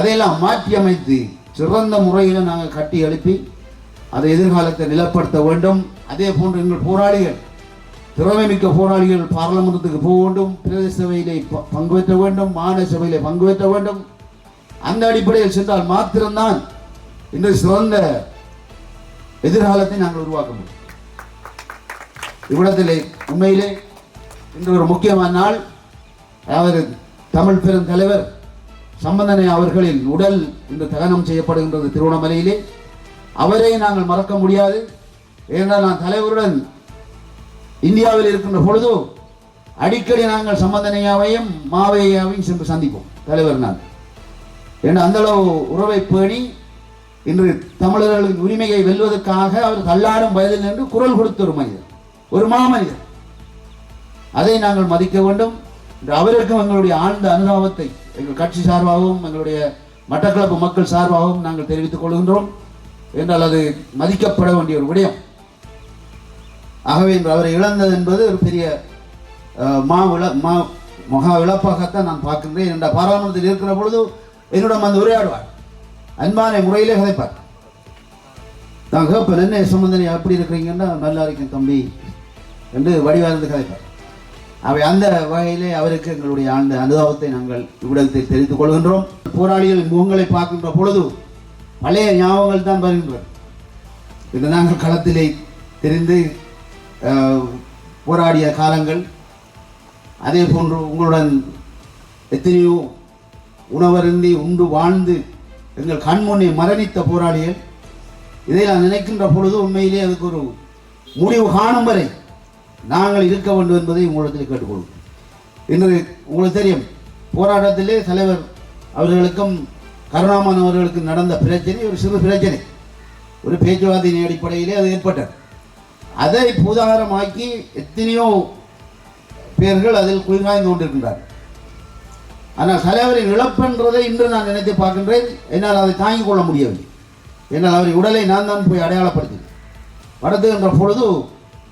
அதையெல்லாம் மாற்றி அமைத்து சிறந்த முறையில் நாங்கள் கட்டி எழுப்பி அதை எதிர்காலத்தை நிலப்படுத்த வேண்டும். அதே போன்று எங்கள் போராளிகள் திறமைமிக்க போராளிகள் பாராளுமன்றத்துக்கு போக வேண்டும். பிரதேச சபையிலே பங்கு பெற்ற வேண்டும். மாநில சபையிலே பங்கு பெற்ற வேண்டும். அந்த அடிப்படையில் சென்றால் மாத்திரம்தான் இன்று சிறந்த எதிர்காலத்தை நாங்கள் உருவாக்க முடியும். இவ்விடத்திலே உண்மையிலே இன்று ஒரு முக்கியமான நாள். அதாவது தமிழ் பெரும் தலைவர் சம்பந்தனை அவர்களின் உடல் இன்று தகனம் செய்யப்படுகின்றது திருவண்ணாமலையிலே. அவரை நாங்கள் மறக்க முடியாது. ஏனென்றால் நான் தலைவருடன் இந்தியாவில் இருக்கின்ற பொழுது அடிக்கடி நாங்கள் சம்பந்தனையாவையும் மாவையாவையும் சென்று சந்திப்போம் தலைவர் நான். ஏன்னா அந்த அளவு உறவை பேணி இன்று தமிழர்களின் உரிமையை வெல்வதற்காக அவர் தள்ளாடும் வயதில் நின்று குரல் கொடுத்த ஒரு மனிதர் ஒரு மாமனிதர். அதை நாங்கள் மதிக்க வேண்டும். அவருக்கும் எங்களுடைய ஆழ்ந்த அனுதாபத்தை எங்கள் கட்சி சார்பாகவும் எங்களுடைய மட்டக்களப்பு மக்கள் சார்பாகவும் நாங்கள் தெரிவித்துக் கொள்கின்றோம். என்றால் அது மதிக்கப்பட வேண்டிய ஒரு விடயம். ஆகவே இன்று அவரை இழந்தது என்பது ஒரு பெரிய மா விழ மா மகா இழப்பாகத்தான் நான் பார்க்கின்றேன். என்ற பாராளுமன்றத்தில் இருக்கிற பொழுது என்னிடம் வந்து உரையாடுவார். அன்பான முறையிலே கதைப்பார். நான் கேட்பேன் என்ன சம்பந்தனை எப்படி இருக்கிறீங்கன்னா நல்லா இருக்கேன் தம்பி என்று வடிவார்ந்து கதைப்பார். அவை அந்த வகையிலே அவருக்கு எங்களுடைய ஆழ்ந்த அனுதாபத்தை நாங்கள் இவ்விடத்தில் தெரிவித்துக் கொள்கின்றோம். போராளிகள் முகங்களை பார்க்கின்ற பொழுது பழைய ஞாபகங்கள் தான் வருகின்றன. இது நாங்கள் களத்திலே தெரிந்து போராடிய காலங்கள் அதே போன்று உங்களுடன் எத்தனையோ உணவருந்தி உண்டு வாழ்ந்து எங்கள் கண்முன்னே மரணித்த போராளிகள் இதை நான் நினைக்கின்ற பொழுது உண்மையிலே அதுக்கு ஒரு முடிவு காணும் வரை நாங்கள் இருக்க வேண்டும் என்பதை உங்களிடத்தில் கேட்டுக்கொள்வோம். இன்று உங்களுக்கு தெரியும் போராட்டத்திலே தலைவர் அவர்களுக்கும் கருணாமன் அவர்களுக்கும் நடந்த பிரச்சனை ஒரு சிறு பிரச்சனை. ஒரு பேச்சுவார்த்தையின் அடிப்படையிலே அது ஏற்பட்டது. அதை பூதாகரமாக்கி எத்தனையோ பேர்கள் அதில் குளிர்காய்ந்து கொண்டிருக்கின்றார்கள். ஆனால் தலைவரின் இழப்பென்றதை இன்று நான் நினைத்து பார்க்கின்றேன். என்னால் அதை தாங்கிக் கொள்ள முடியவில்லை. என்னால் அவரின் உடலை நான் தான் போய் அடையாளப்படுத்தினேன். படுத்துகின்ற பொழுது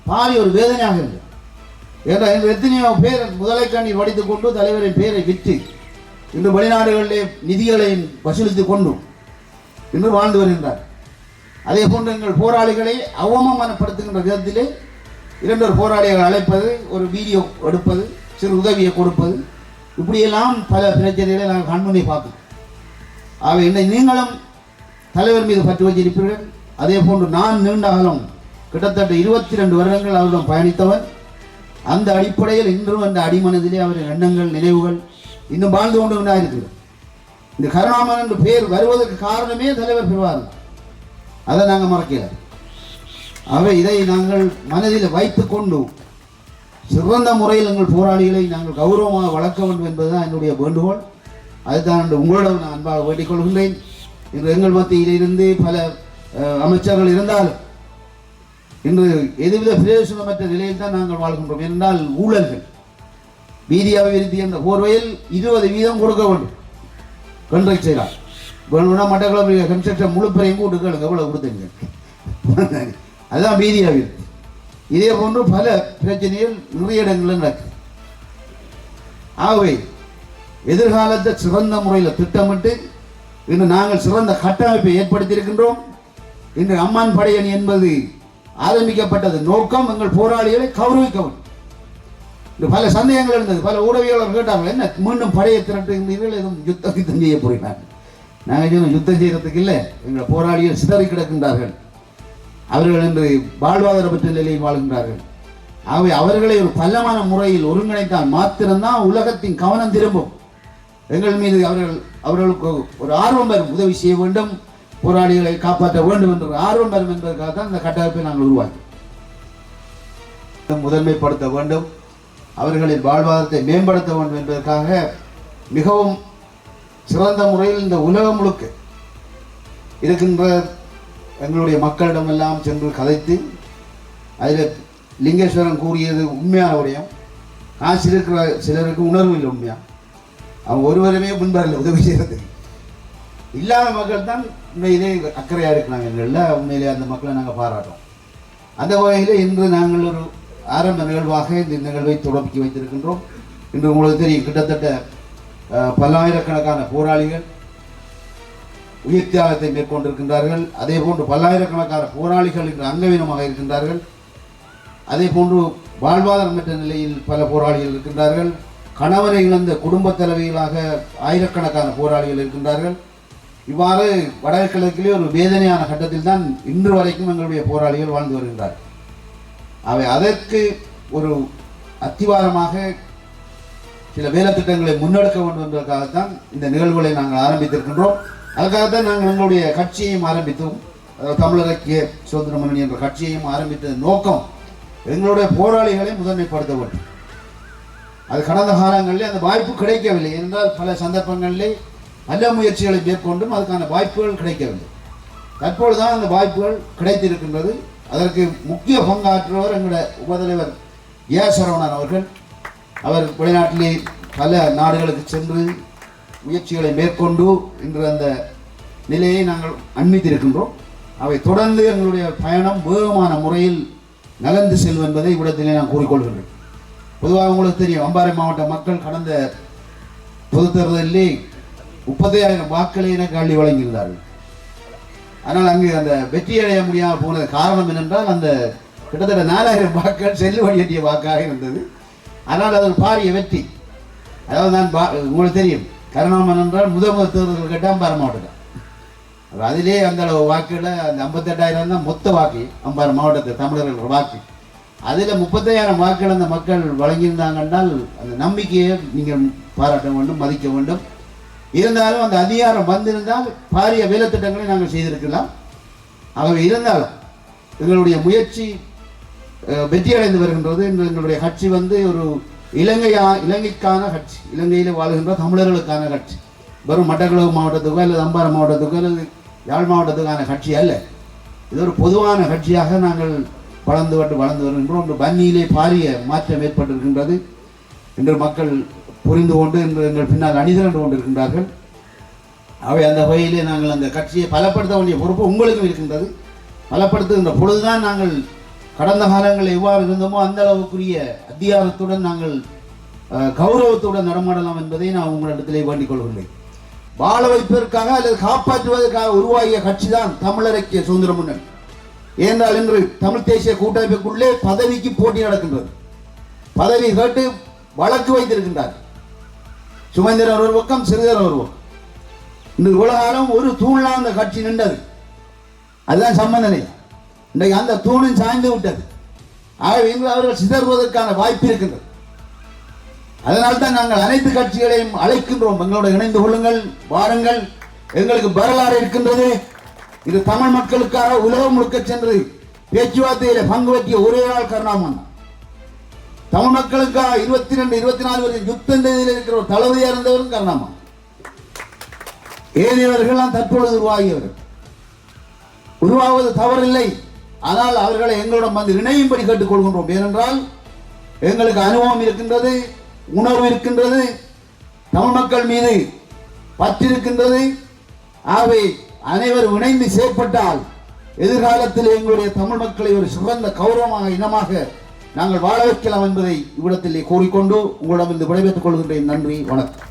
பாரி ஒரு வேதனையாக இருந்தது. ஏன்னா எத்தனையோ பேர் முதலை கண்ணீர் வடித்துக் கொண்டு தலைவரின் பேரை விற்று இன்று வெளிநாடுகளிலே நிதிகளை வசூலித்துக் கொண்டு இன்று வாழ்ந்து வருகின்றார். அதே போன்று எங்கள் போராளிகளை அவமானப்படுத்துகின்ற விதத்திலே இரண்டொரு போராளிகள் அழைப்பது ஒரு வீடியோ எடுப்பது சிறு உதவியை கொடுப்பது இப்படியெல்லாம் பல பிரச்சனைகளை நாங்கள் கண்முனை பார்க்கிறோம் ஆக என்னை நீங்களும் தலைவர் மீது பற்று வச்சிருப்பீர்கள். அதே போன்று நான் நீண்ட காலம் கிட்டத்தட்ட இருபத்தி ரெண்டு வருடங்கள் அவருடன் பயணித்தவர் அந்த அடிப்படையில் இன்றும் அந்த அடிமனதிலே அவரின் எண்ணங்கள் நினைவுகள் இன்னும் வாழ்ந்து கொண்டு தான் இருக்கிறது. இந்த கருணாமன் என்று பேர் வருவதற்கு காரணமே தலைவர் பெறுவார். அதை நாங்கள் மறக்கல. அவை இதை நாங்கள் மனதில் வைத்து கொண்டு சிறந்த முறையில் எங்கள் போராளிகளை நாங்கள் கௌரவமாக வளர்க்க வேண்டும் என்பதுதான் என்னுடைய வேண்டுகோள். அதுதான் இன்று உங்களிடம் நான் அன்பாக வேண்டிக் கொள்கின்றேன். இன்று எங்கள் மத்தியிலிருந்து பல அமைச்சர்கள் இருந்தாலும் இன்று எதுவித பிரயோசனமற்ற நிலையில் தான் நாங்கள் வாழ்கின்றோம். என்றால் ஊழல்கள். வீதி அபிவிருத்தி என்ற போர்வையில் இருபது வீதம் கொடுக்க வேண்டும். கன்ட்ரக்ட் செய்யலாம் வேணும்னா மட்டக்களப்பு கன்ஸ்ட்ரக்ஷன் முழு பிறையும் கூட்டு கேளுங்க எவ்வளோ கொடுத்துங்க? அதுதான் வீதி அபிவிருத்தி இதே போன்று பல பிரச்சனைகள் நிறைய இடங்களில் நடக்குது. ஆகவே எதிர்காலத்தை சிறந்த முறையில் திட்டமிட்டு இன்று நாங்கள் சிறந்த கட்டமைப்பை ஏற்படுத்தியிருக்கின்றோம். இன்று அம்மான் படையணி என்பது ஆரம்பிக்கப்பட்டது. நோக்கம் எங்கள் போராளிகளை கௌரவிக்க வேண்டும் பல சந்தேகங்கள் இருந்தது. பல ஊடகவியலாளர் கேட்டாங்க என்ன மீண்டும் படையை திரட்டுகின்றீர்கள் எதுவும் யுத்தம் யுத்தம் செய்ய போகிறாங்க நாங்கள் சொன்னோம் யுத்தம் செய்கிறதுக்கு இல்லை. எங்கள் போராளிகள் சிதறி கிடக்கின்றார்கள். அவர்கள் இன்று வாழ்வாதாரப்பட்ட நிலையில் வாழ்கின்றார்கள். ஆகவே அவர்களை ஒரு பல்லமான முறையில் ஒருங்கிணைத்தால் மாத்திரம்தான் உலகத்தின் கவனம் திரும்பும். எங்கள் மீது அவர்கள் அவர்களுக்கு ஒரு ஆர்வம் வரும். உதவி செய்ய வேண்டும். போராளிகளை காப்பாற்ற வேண்டும் என்ற ஆர்வம் வரும் என்பதற்காக தான் இந்த கட்டமைப்பை நாங்கள் உருவாக்கி முதன்மைப்படுத்த வேண்டும் அவர்களின் வாழ்வாதாரத்தை மேம்படுத்த வேண்டும் என்பதற்காக மிகவும் சிறந்த முறையில் இந்த உலகம் முழுக்க இருக்கின்ற எங்களுடைய மக்களிடமெல்லாம் சென்று கதைத்து அதில் லிங்கேஸ்வரன் கூறியது உண்மையான விடயம். காசு இருக்கிற சிலருக்கு உணர்வு இல்லை உண்மையா? அவங்க ஒருவருமே முன்வரல உதவி செய்கிறது இல்லாத மக்கள் தான் உண்மையிலே அக்கறையாக இருக்கிறாங்க. எங்களில் உண்மையிலே அந்த மக்களை நாங்கள் பாராட்டோம் அந்த வகையில் இன்று நாங்கள் ஒரு ஆரம்ப நிகழ்வாக இந்த நிகழ்வை தொடக்கி வைத்திருக்கின்றோம். இன்று உங்களுக்கு தெரியும் கிட்டத்தட்ட பல்லாயிரக்கணக்கான போராளிகள் உயிர் தியாகத்தை மேற்கொண்டிருக்கின்றார்கள். அதே போன்று பல்லாயிரக்கணக்கான போராளிகள் இன்று அங்கவீனமாக இருக்கின்றார்கள். அதே போன்று வாழ்வாதாரமற்ற நிலையில் பல போராளிகள் இருக்கின்றார்கள். கணவரை இழந்த குடும்ப தலைவிகளாக ஆயிரக்கணக்கான போராளிகள் இருக்கின்றார்கள். இவ்வாறு வடகிழக்கிலே ஒரு வேதனையான கட்டத்தில் தான் இன்று வரைக்கும் எங்களுடைய போராளிகள் வாழ்ந்து வருகிறார் அவை அதற்கு ஒரு அத்திவாரமாக சில வேலைத்திட்டங்களை முன்னெடுக்க வேண்டும் என்பதற்காகத்தான் இந்த நிகழ்வுகளை நாங்கள் ஆரம்பித்திருக்கின்றோம். அதுக்காகத்தான் நாங்கள் எங்களுடைய கட்சியையும் ஆரம்பித்தோம். அதாவது தமிழர் சுதந்திர முன்னணி என்ற கட்சியையும் ஆரம்பித்த நோக்கம் எங்களுடைய போராளிகளை முதன்மைப்படுத்த வேண்டும். அது கடந்த காலங்களில் அந்த வாய்ப்பு கிடைக்கவில்லை. என்றால் பல சந்தர்ப்பங்களிலே நல்ல முயற்சிகளை மேற்கொண்டும் அதுக்கான வாய்ப்புகள் கிடைக்கவில்லை தற்பொழுதுதான் அந்த வாய்ப்புகள் கிடைத்திருக்கின்றது. அதற்கு முக்கிய பங்காற்றுவர் எங்களுடைய உபதலைவர் ஏ சரவணன் அவர்கள். அவர் வெளிநாட்டிலே பல நாடுகளுக்கு சென்று முயற்சிகளை மேற்கொண்டு இன்று அந்த நிலையை நாங்கள் அண்மித்திருக்கின்றோம். அவை தொடர்ந்து எங்களுடைய பயணம் வேகமான முறையில் நகர்ந்து செல்லும் என்பதை இவ்விடத்திலே நான் கூறிக்கொள்கின்றேன். பொதுவாக உங்களுக்கு தெரியும் அம்பாறை மாவட்ட மக்கள் கடந்த பொதுத் தேர்தலிலே முப்பத்தையாயிரம் வாக்களை எனக்கு அள்ளி வழங்கியிருந்தார்கள் ஆனால் அங்கு அந்த வெற்றி அடைய முடியாமல் போனது காரணம் என்னென்றால் அந்த கிட்டத்தட்ட நாலாயிரம் வாக்கள் செல்லுபடியேற்றிய வாக்காக இருந்தது. ஆனால் அது ஒரு பாரிய வெற்றி. அதாவது நான் பா உங்களுக்கு தெரியும். கருணாமன் என்றால் முதல் முதல் தேர்தல் கேட்டால் அம்பாறை மாவட்டம் அப்ப அதிலே அந்த அளவு வாக்குல அந்த ஐம்பத்தெட்டாயிரம் தான் மொத்த வாக்கு அம்பாறை மாவட்டத்தில் தமிழர்கள் வாக்கு. அதில் முப்பத்தையாயிரம் வாக்கள் அந்த மக்கள் வழங்கியிருந்தாங்கன்னால் அந்த நம்பிக்கையை நீங்கள் பாராட்ட வேண்டும் மதிக்க வேண்டும். இருந்தாலும் அந்த அதிகாரம் வந்திருந்தால் பாரிய வேலைத்திட்டங்களை நாங்கள் செய்திருக்கலாம். ஆகவே இருந்தாலும் எங்களுடைய முயற்சி வெற்றியடைந்து வருகின்றது. எங்களுடைய கட்சி வந்து ஒரு இலங்கையா இலங்கைக்கான கட்சி இலங்கையில் வாழ்கின்ற தமிழர்களுக்கான கட்சி. வெறும் மட்டக்களவு மாவட்டத்துக்கோ அல்லது அம்பாறை மாவட்டத்துக்கோ அல்லது யாழ் மாவட்டத்துக்கான கட்சி அல்ல. இது ஒரு பொதுவான கட்சியாக நாங்கள் வளர்ந்து வந்து வளர்ந்து வருகின்றோம். இன்று பன்னியிலே பாரிய மாற்றம் ஏற்பட்டிருக்கின்றது. என்று மக்கள் புரிந்து கொண்டு இன்று எங்கள் பின்னால் அணிதிரண்டு கொண்டிருக்கின்றார்கள். அவை அந்த வகையிலே நாங்கள் அந்த கட்சியை பலப்படுத்த வேண்டிய பொறுப்பு உங்களுக்கும் இருக்கின்றது. பலப்படுத்துகின்ற பொழுதுதான் நாங்கள் கடந்த காலங்களில் எவ்வாறு இருந்தோமோ அந்த அளவுக்குரிய அதிகாரத்துடன் நாங்கள் கௌரவத்துடன் நடமாடலாம் என்பதை நான் உங்களிடத்திலே வேண்டிக் கொள்கின்றேன். வாழ வைப்பதற்காக அல்லது காப்பாற்றுவதற்காக உருவாகிய கட்சி தான் தமிழரக்கிய சுதந்திர முன்னணி. ஏனென்றால் இன்று தமிழ் தேசிய கூட்டமைப்புக்குள்ளே பதவிக்கு போட்டி நடக்கின்றது. பதவி கேட்டு வழக்கு வைத்திருக்கின்றார் சுமந்திரர் ஒரு பக்கம் சிறுதர் ஒரு பக்கம். இன்று உலகாலம் ஒரு தூண்லாம் அந்த கட்சி நின்றது. அதுதான் சம்பந்தனை இன்றைக்கு அந்த தூணும் சாய்ந்து விட்டது. ஆகவே எங்கள் அவர்கள் சிதறுவதற்கான வாய்ப்பு இருக்கின்றது. அதனால் தான் நாங்கள் அனைத்து கட்சிகளையும் அழைக்கின்றோம். எங்களோட இணைந்து கொள்ளுங்கள் வாருங்கள். எங்களுக்கு வரலாறு இருக்கின்றது. இது தமிழ் மக்களுக்காக உலகம் முழுக்க சென்று பேச்சுவார்த்தையில பங்கு பற்றிய ஒரே ஆள் கருணாமன் தமிழ் மக்களுக்காக இருபத்தி ரெண்டு இருபத்தி நாலு வரை யுத்த நிலையில் இருக்கிற ஒரு தளபதியாக இருந்தவரும் கருணாமா. ஏனையவர்கள்லாம் தற்பொழுது உருவாகியவர்கள் உருவாவது தவறில்லை. ஆனால் அவர்களை எங்களிடம் வந்து இணையும்படி கேட்டுக்கொள்கின்றோம். ஏனென்றால் எங்களுக்கு அனுபவம் இருக்கின்றது உணர்வு இருக்கின்றது தமிழ் மக்கள் மீது பற்றிருக்கின்றது ஆகவே அனைவரும் இணைந்து செயற்பட்டால் எதிர்காலத்தில் எங்களுடைய தமிழ் மக்களை ஒரு சிறந்த கௌரவமாக இனமாக நாங்கள் வாழ வைக்கலாம் என்பதை இவ்விடத்திலே கூறிக்கொண்டு உங்களிடம் இந்த விடைபெற்றுக் கொள்கின்றேன். நன்றி வணக்கம்.